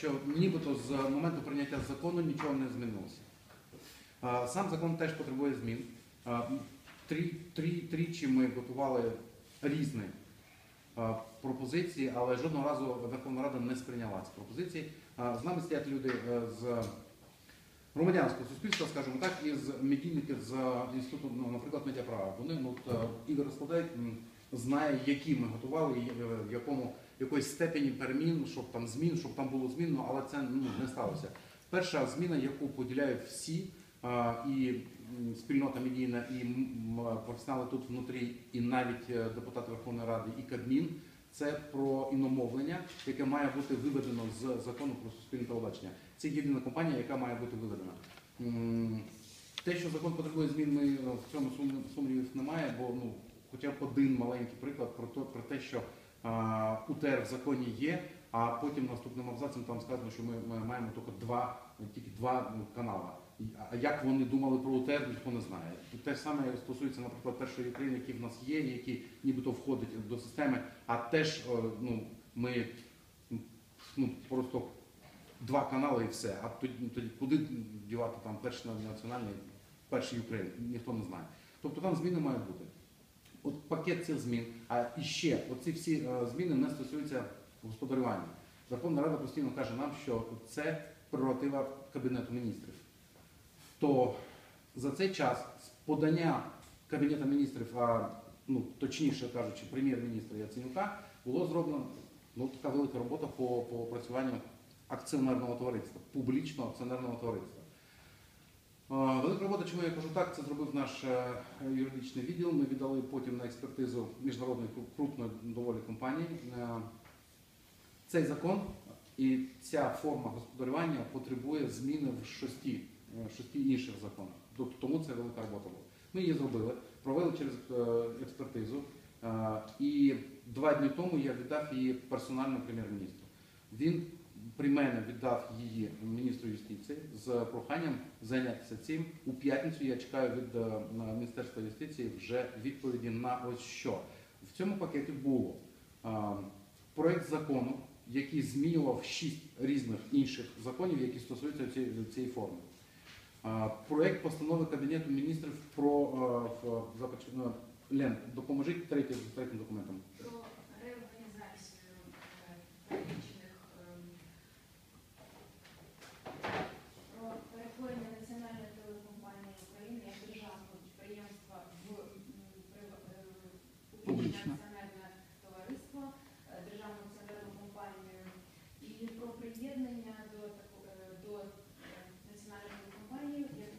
що нібито з моменту прийняття закону нічого не змінилося. Сам закон теж потребує змін. Трі, трі, тричі ми готували різні пропозиції, але жодного разу Верховна Рада не сприйняла ці пропозиції. З нами стоять люди е, з громадянського суспільства, скажімо так, і з медійників з інституту, ну, наприклад, медіаправа. Вони ну, е, Ігор Розкладай м, знає, які ми готували, і е, в якому якоїсь степені перемін, щоб там змін, щоб там було змінно, але це ну, не сталося. Перша зміна, яку поділяють всі, і спільнота медійна, і професіонали тут внутрі, і навіть е, депутати Верховної Ради, і Кабмін, це про іномовлення, яке має бути виведено з закону про суспільне телебачення. Це єдина компанія, яка має бути виведена. Те, що закон потребує змін, ми е, в цьому сум- сумнівів немає, бо ну, хоча б один маленький приклад про те, що УТР в законі є, а потім наступним абзацем там сказано, що ми, маємо тільки два, тільки два ну, канали. А як вони думали про УТР, ніхто не знає. Те ж саме стосується, наприклад, першої України, які в нас є, які нібито входять до системи, а теж е, ну, ми ну, просто два канали і все. А тоді, тоді куди дівати там перший національний, перший України, ніхто не знає. Тобто там зміни мають бути. От пакет цих змін, а і ще оці всі е, зміни не стосуються господарювання. Верховна Рада постійно каже нам, що це прерогатива Кабінету міністрів. То за цей час з подання Кабінету міністрів, а ну точніше кажучи, прем'єр-міністра Яценюка, було зроблено ну, така велика робота по, по опрацюванню акціонерного товариства, публічного акціонерного товариства. Велика робота, чому я кажу так, це зробив наш е, юридичний відділ. Ми віддали потім на експертизу міжнародної крупної доволі компанії. Е, Цей закон і ця форма господарювання потребує зміни в шості, е, шості інших законах. Тобто Тому це велика робота була. Ми її зробили, провели через експертизу. І два дні тому я віддав її персонально прем'єр-міністру. Він при мене віддав її міністру юстиції з проханням зайнятися цим. У п'ятницю я чекаю від е, Міністерства юстиції вже відповіді на ось що. В цьому пакеті було е, проект закону, який змінював шість різних інших законів, які стосуються цієї, форми. Е, Проект постанови Кабінету міністрів про ну, Лен, допоможіть третім, третім документом. про реорганізацію е, перелічених ем, про перетворення Національної телекомпанії України як державного підприємства в м, прив- е, публічне Публічне. акціонерне товариство, е, державну акціонерну компанію і про приєднання до тако- е, до е, національної телекомпанії як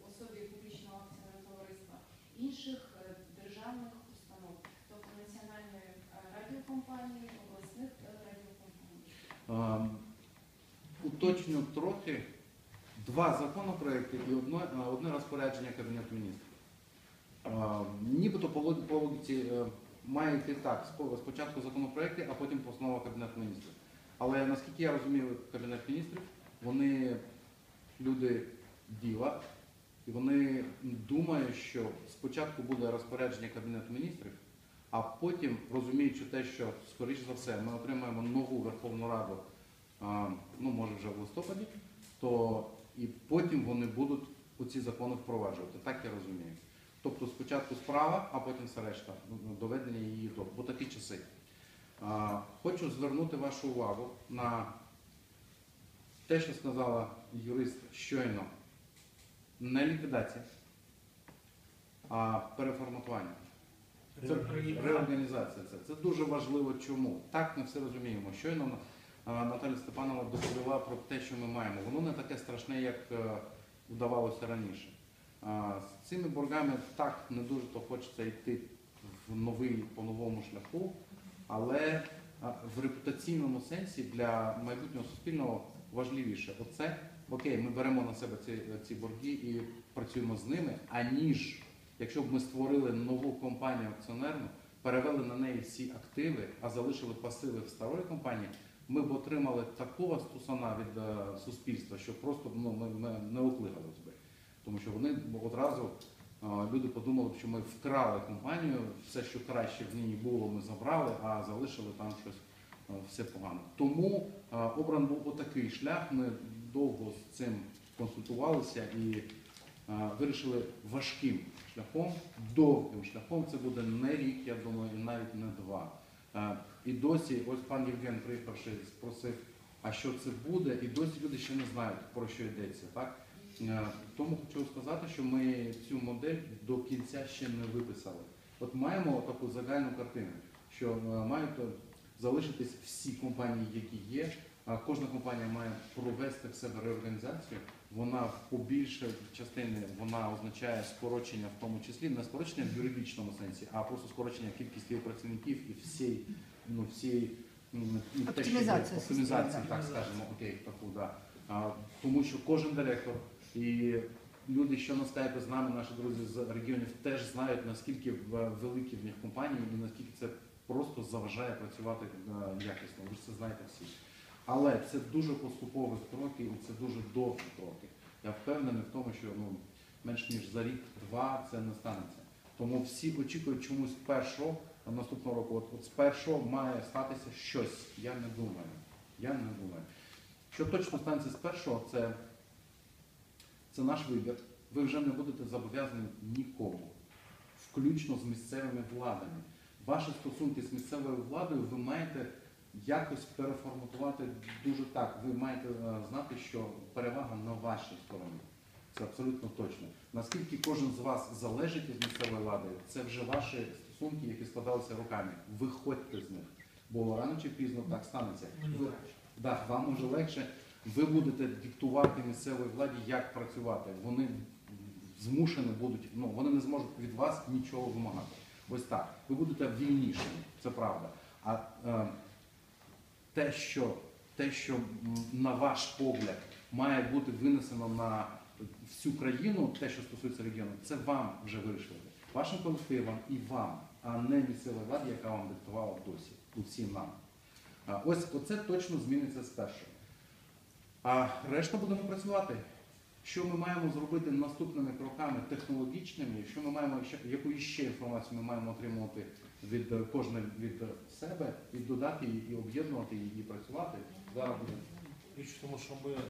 в особі публічного акціонерного товариства інших е, державних установ, тобто національної е, радіокомпанії, обласних е, радіокомпаній. Ем, Уточню трохи два законопроекти і одне, одне розпорядження Кабінету міністрів. Нібито по лог- логіці е, має йти так, спочатку законопроекти, а потім постанова Кабінету міністрів. Але наскільки я розумію Кабінет міністрів, вони люди діла, і вони думають, що спочатку буде розпорядження Кабінету міністрів, а потім, розуміючи те, що, скоріш за все, ми отримаємо нову Верховну Раду, ну, може вже в листопаді, то і потім вони будуть оці закони впроваджувати. Так я розумію. Тобто спочатку справа, а потім все решта, ну, доведення її до. Бо такі часи. Хочу звернути вашу увагу на те, що сказала юрист щойно. Не ліквідація, а переформатування. Це реорганізація. Це, це дуже важливо. Чому? Так ми все розуміємо. Щойно Наталя Степанова доповіла про те, що ми маємо. Воно не таке страшне, як е, вдавалося раніше. З цими боргами так не дуже то хочеться йти в новий по новому шляху, але в репутаційному сенсі для майбутнього суспільного важливіше. Оце окей, ми беремо на себе ці, ці борги і працюємо з ними, аніж якщо б ми створили нову компанію акціонерну, перевели на неї всі активи, а залишили пасиви в старої компанії, ми б отримали такого стусана від е, суспільства, що просто ну, ми, ми не оклигали себе. Тому що вони одразу е, люди подумали, що ми вкрали компанію, все, що краще в ній було, ми забрали, а залишили там щось е, все погано. Тому обран був отакий шлях. Ми довго з цим консультувалися і вирішили важким шляхом, довгим шляхом. Це буде не рік, я думаю, і навіть не два. І досі, ось пан Євген, приїхавши, спросив, а що це буде, і досі люди ще не знають, про що йдеться. Так? Тому хочу сказати, що ми цю модель до кінця ще не виписали. От маємо таку загальну картину, що мають залишитись всі компанії, які є. Кожна компанія має провести в себе реорганізацію. Вона по більшій частині вона означає скорочення, в тому числі не скорочення в юридичному сенсі, а просто скорочення кількості працівників і всієї ну всієї м, і те, що є- Оптимізація оптимізації, системи, так скажемо, окей, таку да. А, тому що кожен директор і люди, що на скайпі з нами, наші друзі з регіонів, теж знають наскільки в- великі в них компанії і наскільки це просто заважає працювати е, якісно. Ви ж це знаєте всі. Але це дуже поступові кроки і це дуже довгі кроки. Я впевнений в тому, що ну, менш ніж за рік-два це не станеться. Тому всі очікують чомусь першого наступного року. От, от з першого має статися щось. Я не думаю. Я не думаю. Що точно станеться з першого, це, це наш вибір. Ви вже не будете зобов'язані нікому, включно з місцевими владами. Ваші стосунки з місцевою владою ви маєте якось переформатувати дуже так. Ви маєте е, знати, що перевага на вашій стороні. Це абсолютно точно. Наскільки кожен з вас залежить від місцевої влади, це вже ваші стосунки, які складалися руками. Виходьте з них. Бо рано чи пізно так станеться. Ви, да, вам уже легше. Ви будете диктувати місцевій владі, як працювати. Вони змушені будуть, ну вони не зможуть від вас нічого вимагати. Ось так. Ви будете вільнішими, це правда. А е, те, що, те, що на ваш погляд має бути винесено на всю країну, те, що стосується регіону, це вам вже вирішувати. Вашим колективам і вам, а не місцевій владі, яка вам диктувала досі, усім нам. Ось оце точно зміниться спершу. А решта будемо працювати. Що ми маємо зробити наступними кроками технологічними, що ми маємо яку іще інформацію ми маємо отримувати від кожне від е, себе, і додати її, і об'єднувати її, і працювати. Зараз буде. Річ в тому, що ми